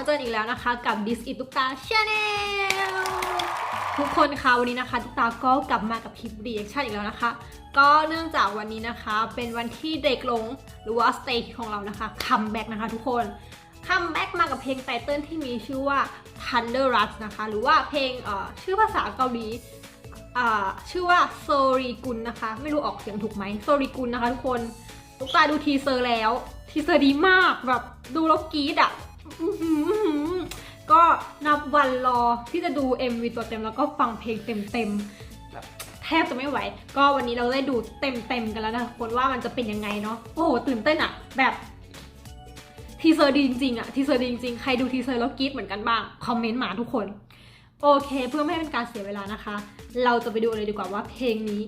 มาเจอกันอีกแล้วนะคะกับ This is ตุ๊กตา Channel ทุกคนคะวันนี้นะคะตุ๊กตาก็กลับมากับคลิป reaction อีกแล้วนะคะ ก็เนื่องจากวันนี้นะคะ เป็นวันที่เด็กหลงหรือว่า stay ของเรานะคะคัมแบ็กนะคะทุกคนคัมแบ็กมากับเพลงไตเติ้ลที่มีชื่อว่า Thunder Rush นะคะ หรือว่าเพลงเอ่อชื่อภาษาเกาหลีอ่าชื่อว่าโซรีกุลนะคะ ไม่รู้ออกเสียงถูกไหมโซรีกุลนะคะทุกคนตุ๊กตาดูทีเซอร์แล้ว ทีเซอร์ดีมากแบบดูแล้วกรี๊ดอะ ก็นับวันรอที่จะดู MV ตัวเต็มแล้วก็ฟังเพลงเต็มๆแบบแทบจะไม่ไหว ก็วันนี้เราได้ดูเต็มๆกันแล้วนะทุกคนว่ามันจะเป็นยังไงเนาะโอ้โหตื่นเต้นอะแบบทีเซอร์ดีจริงๆอะทีเซอร์ดีจริงๆใครดูทีเซอร์แล้วกรี๊ดเหมือนกันบ้างคอมเมนต์มาทุกคน โอเคเพื่อไม่ให้เป็นการเสียเวลานะคะ เราจะไปดูเลยดีกว่าว่าเพลงนี้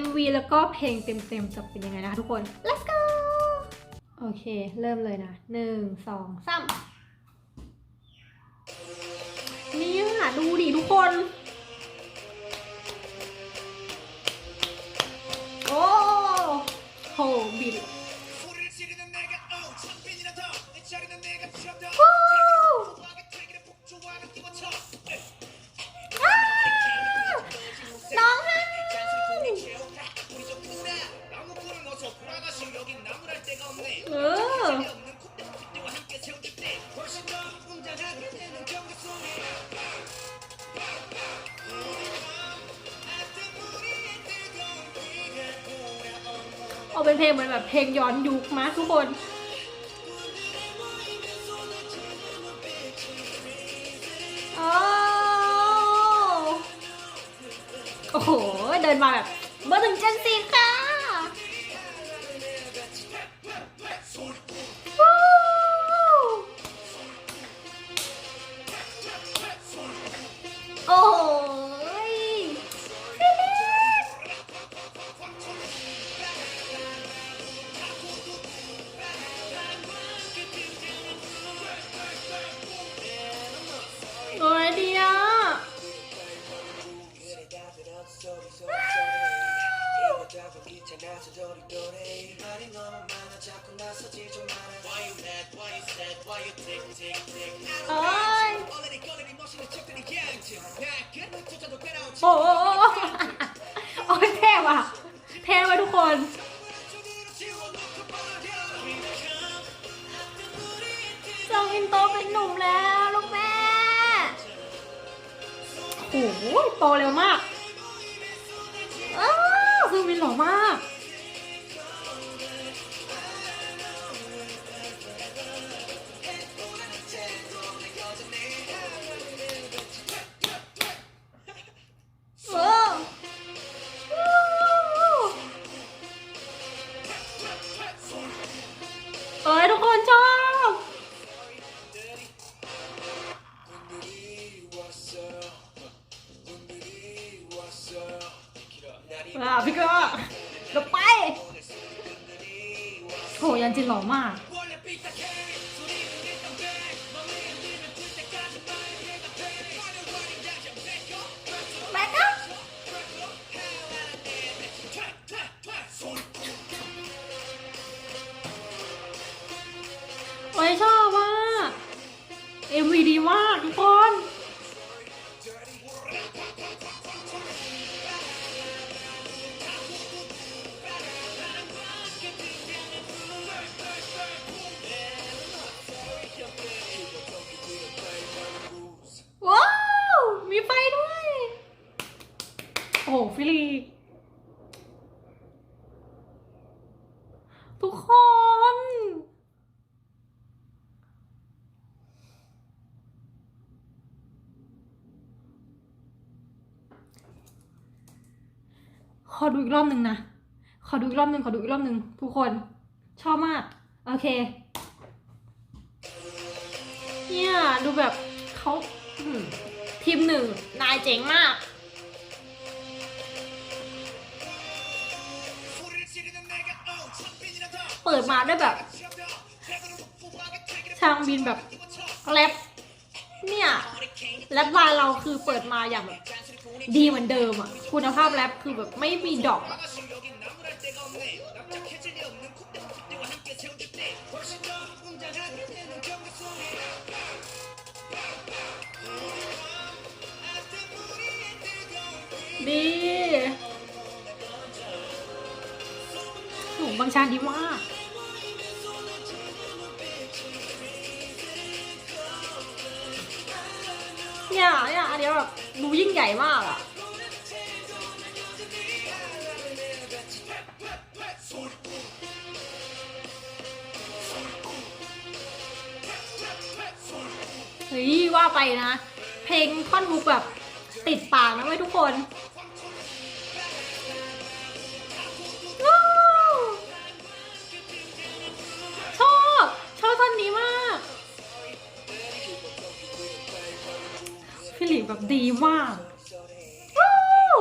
MV แล้วก็เพลงเต็มๆจะเป็นยังไงนะคะทุกคน let's go โอเค เริ่มเลยนะหนึ่งสองสาม ดูดิทุกคน โอ้โหบิด เอาเป็นเพลงเหมือนแบบเพลงย้อนยุคมาทุกคนโอ้โอ้โหเดินมาแบบเบอร์ถึงเจนซีค่ะ โอ้โหโอ้ยเท่ว่ะ เท่ว่ะทุกคนจองอินโตเป็นหนุ่มแล้วลูกแม่ โอ้โหโตเร็วมาก อ้าวซูมินหล่อมาก เอ้ยทุกคนชอบ ว้าว มีไฟด้วย โอ้โหฟิลี ทุกคน ข อดูอีกรอบหนึ่งนะ ขอดูอีกรอบหนึ่งขอดูอีกรอบหนึ่งทุกคน ชอบมาก โอเค เนี่ยดูแบบเขาทีมหนึ่งนายเจ๋งมากเปิดมาด้วยแบบชางบินแบบแรปเนี่ยแรปบาร์เราคือเปิดมาอย่างแบบ ดีเหมือนเดิมอะ คุณภาพแรปคือแบบไม่มีดอกอะดีสูงบางชาดีมากเนี่ยเนี่ยเดี๋ยวแบบ ดูยิ่งใหญ่มากอะเฮ้ยว่าไปนะ เพลงท่อนฮุกแบบติดปากนะเว้ยทุกคน ลิปแบบดีมากว้าว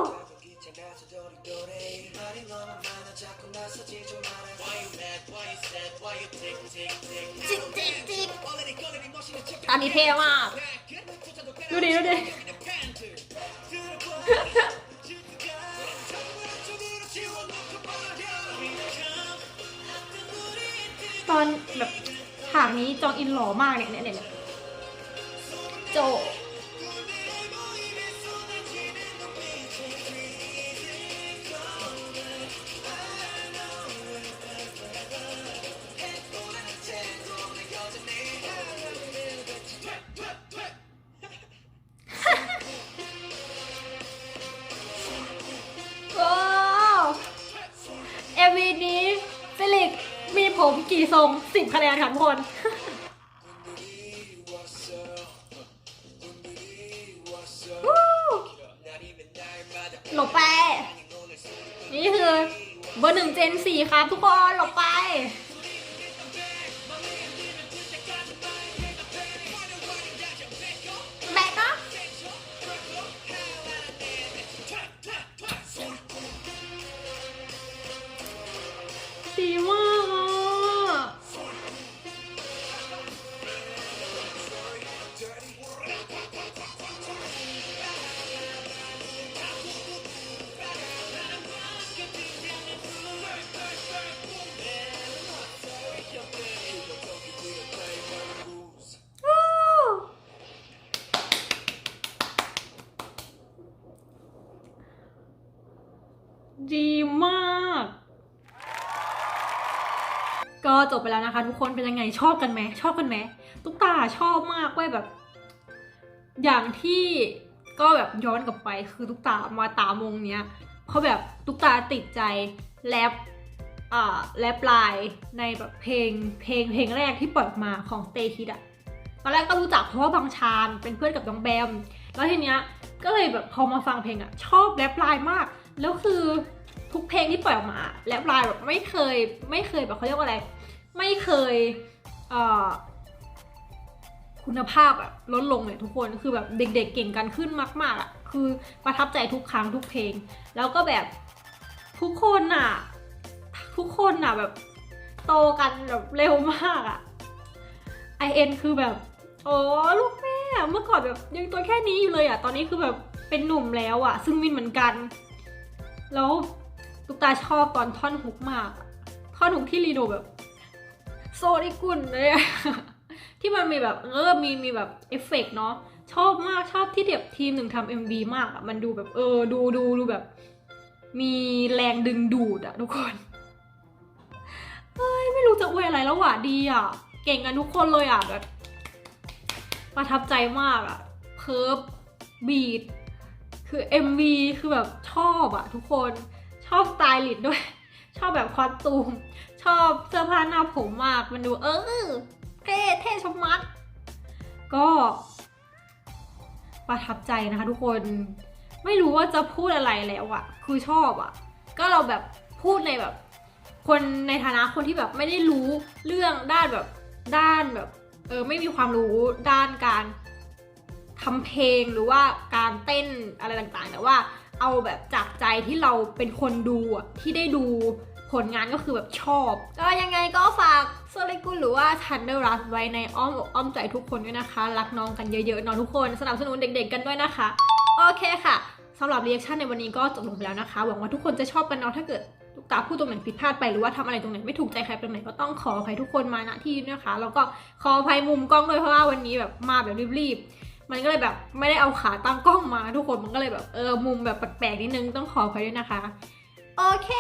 จิกจิกจิกตอนนี้เท่มาก ดูดิ ดูดิ ตอนแบบฉากนี้จองอินหล่อมากเนี่ยเนี่ยเนี่ยโจ ทรงสิบคะแนนค่ะทุกคนวู้หลบไป นี่คือเบอร์หนึ่งเจนสี่ครับทุกคน หลบไป แบกนะดีมาก จบไปแล้วนะคะ ทุกคนเป็นยังไงชอบกันไหมชอบกันไหมตุ๊กตาชอบมากเว้ยแบบ อย่างที่ก็แบบย้อนกลับไปคือตุ๊กตามาตามงเนี้ยเพราะแบบตุ๊กตาติดใจแรปอ่าแรปลายในแบบเพลงเพลงเพลงแรกที่ปล่อยมาของ Stay Kid อะตอนแรกก็รู้จักเพราะว่าบางชานเป็นเพื่อนกับน้องแบม แล้วทีเนี้ยก็เลยแบบพอมาฟังเพลงอะชอบแรปลายมาก แล้วคือทุกเพลงที่ปล่อยออกมา แรปลายแบบไม่เคยไม่เคยแบบเขาเรียกว่าอะไร ไม่เคยเคุณภาพลดลงเลยทุกคนคือแบบเด็กๆเก่งกันขึ้นมากๆอะคือประทับใจทุกครั้งทุกเพลง แล้วก็แบบทุกคนอะทุกคนอะแบบโตกันแบบเร็วมากอะไอเอ็นคือแบบโอ้ลูกแม่เมื่อก่อนแบบยังตัวแค่นี้อยู่เลยอะตอนนี้คือแบบเป็นหนุ่มแล้วอะซึ่งมินเหมือนกัน แล้วตุ๊กตาชอบตอนท่อนฮุกมาก ท่อนฮุกที่รีโนแบบ โซดิกุนเลยที่มันมีแบบเออมีมีแบบเอฟเฟกต์เนาะชอบมากชอบที่เด็บทีมหนึ่งทำเอ็มบีมากอะมันดูแบบเออดูดูดูแบบ มีแรงดึงดูดอะทุกคนเฮ้ยไม่รู้จะอวยอะไรแล้วว่ะดีอะเก่งกันทุกคนเลยอะแบบประทับใจมากอะเพิร์ฟบีดคือ MV คือแบบชอบอะทุกคนชอบสไตลิสต์ด้วย ชอบแบบคอสตูม ชอบเสื้อผ้าหน้าผมมาก มันดูเออเท่เท่ชะมัด ก็ประทับใจนะคะทุกคน ไม่รู้ว่าจะพูดอะไรแล้วอะคือชอบอะก็เราแบบพูดในแบบ คนในฐานะคนที่แบบไม่ได้รู้เรื่องด้านแบบด้านแบบเออไม่มีความรู้ด้านการทำเพลงหรือว่าการเต้นอะไรต่างๆ แต่ว่าเอาแบบจากใจที่เราเป็นคนดูที่ได้ดู ผลงานก็คือแบบชอบ ก็ยังไงก็ฝากโซลิกุลหรือว่า Thunder Rush ไว้ในอ้อมอกอ้อมใจทุกคนด้วยนะคะ รักน้องกันเยอะๆเนอนทุกคน สนับสนุนเด็กๆกันด้วยนะคะ โอเคค่ะสำหรับเรีแอคชั่นในวันนี้ก็จบลงไปแล้วนะคะ หวังว่าทุกคนจะชอบกันเนาะถ้าเกิดลูกตาพูดตรงไหนผิดพลาดไปหรือว่าทำอะไรตรงไหนไม่ถูกใจใครตรงไหนก็ต้องขออภัยทุกคนมาณที่นี้นะคะ แล้วก็ขออภัยมุมกล้องด้วยเพราะว่าวันนี้แบบมาแบบรีบๆ มันก็เลยแบบไม่ได้เอาขาตั้งกล้องมาทุกคนมันก็เลยแบบเออมุมแบบแปลกๆนิดนึงต้องขออภัยด้วยนะคะ โอเค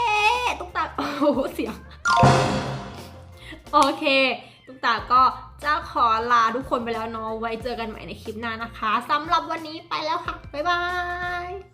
ตุ๊กตาโอ้โหเสียง โอเค ตุ๊กตาก็จะขอลาทุกคนไปแล้วเนาะไว้เจอกันใหม่ในคลิปหน้านะคะสำหรับวันนี้ไปแล้วค่ะ บ๊ายบาย